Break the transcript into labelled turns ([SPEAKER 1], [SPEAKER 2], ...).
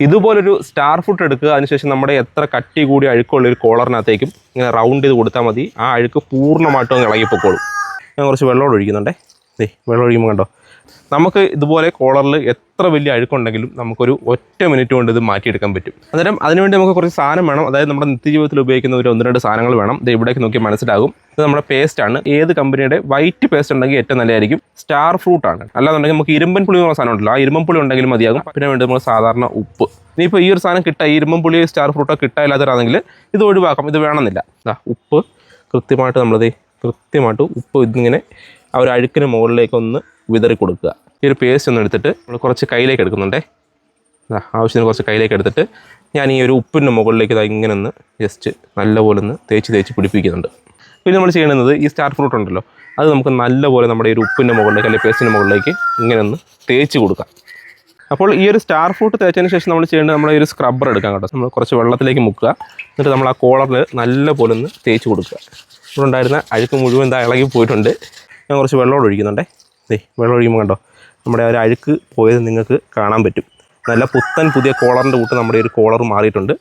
[SPEAKER 1] ഇതുപോലൊരു star food എടുക്കുക. അതിനുശേഷം നമ്മുടെ എത്ര കട്ടി കൂടി അഴുക്കുള്ള ഒരു കോളറിനകത്തേക്കും ഇങ്ങനെ റൗണ്ട് ചെയ്ത് കൊടുത്താൽ മതി. ആ അഴുക്ക് പൂർണമായിട്ടും ഇളകിപ്പോക്കോളും. ഞാൻ കുറച്ച് വെള്ളമോട് ഒഴിക്കുന്നുണ്ടേ. വെള്ളം ഒഴിക്കുമ്പോൾ കണ്ടോ? നമുക്ക് ഇതുപോലെ കോളറിൽ എത്ര വലിയ അഴുക്കുണ്ടെങ്കിലും നമുക്കൊരു ഒറ്റ മിനിറ്റ് കൊണ്ട് ഇത് മാറ്റിയെടുക്കാൻ പറ്റും. അന്നേരം അതിനുവേണ്ടി നമുക്ക് കുറച്ച് സാധനം വേണം. അതായത് നമ്മുടെ നിത്യജീവിതത്തിൽ ഉപയോഗിക്കുന്ന ഒരു ഒന്ന് രണ്ട് സാധനങ്ങൾ വേണം. ഇത് ഇവിടേക്ക് നോക്കി മനസ്സിലാകും. ഇത് നമ്മുടെ പേസ്റ്റ് ആണ്. ഏത് കമ്പനിയുടെ വൈറ്റ് പേസ്റ്റ് ഉണ്ടെങ്കിൽ ഏറ്റവും നല്ലതായിരിക്കും. സ്റ്റാർ ഫ്രൂട്ട് ആണ്. അല്ലാന്നുണ്ടെങ്കിൽ നമുക്ക് ഇരുമ്പൻ പുളി എന്ന് സാധനം ഉണ്ടല്ലോ. ആ ഇരുമ്പൻ പുളി ഉണ്ടെങ്കിലും മതിയാകും. പിന്നെ വേണ്ടി നമ്മൾ സാധാരണ ഉപ്പ്. ഇനിയിപ്പോൾ ഈ ഒരു സാധനം കിട്ടാ ഇരുമ്പൻ പുളി സ്റ്റാർ ഫ്രൂട്ടോ കിട്ടാ ഇല്ലാത്തവരാണെങ്കിൽ ഇത് ഒഴിവാക്കാം. ഇത് വേണമെന്നില്ല. ഉപ്പ് കൃത്യമായിട്ട് നമ്മളത് കൃത്യമായിട്ട് ഉപ്പ് ഇതിങ്ങനെ ആ ഒരു അഴുക്കിന് മുകളിലേക്ക് ഒന്ന് വിതറി കൊടുക്കുക. ഈ ഒരു പേസ്റ്റ് ഒന്ന് എടുത്തിട്ട് നമ്മൾ കുറച്ച് കയ്യിലേക്ക് എടുക്കുന്നുണ്ടേ. ആവശ്യത്തിന് കുറച്ച് കയ്യിലേക്ക് എടുത്തിട്ട് ഞാൻ ഈ ഒരു ഉപ്പിന്റെ മുകളിലേക്ക് ഇത് ഇങ്ങനെ ഒന്ന് ജസ്റ്റ് നല്ലപോലെ ഒന്ന് തേച്ച് തേച്ച് പിടിപ്പിക്കുന്നുണ്ട്. പിന്നെ നമ്മൾ ചെയ്യുന്നത് ഈ സ്റ്റാർ ഫ്രൂട്ട് ഉണ്ടല്ലോ അത് നമുക്ക് നല്ലപോലെ നമ്മുടെ ഈ ഒരു ഉപ്പിന്റെ മുകളിലേക്ക് അല്ലെങ്കിൽ പേസ്റ്റിന്റെ മുകളിലേക്ക് ഇങ്ങനെ ഒന്ന് തേച്ച് കൊടുക്കാം. അപ്പോൾ ഈ ഒരു സ്റ്റാർ ഫ്രൂട്ട് തേച്ചതിന് ശേഷം നമ്മൾ ചെയ്യേണ്ടത് നമ്മൾ ഈ ഒരു സ്ക്രബ്ബർ എടുക്കാം കേട്ടോ. നമ്മൾ കുറച്ച് വെള്ളത്തിലേക്ക് മുക്കുക. എന്നിട്ട് നമ്മൾ ആ കോളറിൽ നല്ലപോലെ ഒന്ന് തേച്ച് കൊടുക്കുക. ഇവിടെ ഉണ്ടായിരുന്ന അഴുക്ക് മുഴുവൻ എന്താ ഇളകി പോയിട്ടുണ്ട്. ഞാൻ കുറച്ച് വെള്ളം ഒഴിക്കുന്നുണ്ടേ. ദേ വെള്ളം ഒഴിക്കുമ്പോൾ കണ്ടോ? നമ്മുടെ ഒരു അഴുക്ക് പോയത് നിങ്ങൾക്ക് കാണാൻ പറ്റും. നല്ല പുത്തൻ പുതിയ കോളറിന്റെ കൂട്ട് നമ്മുടെ ഒരു കോളർ മാറിയിട്ടുണ്ട്.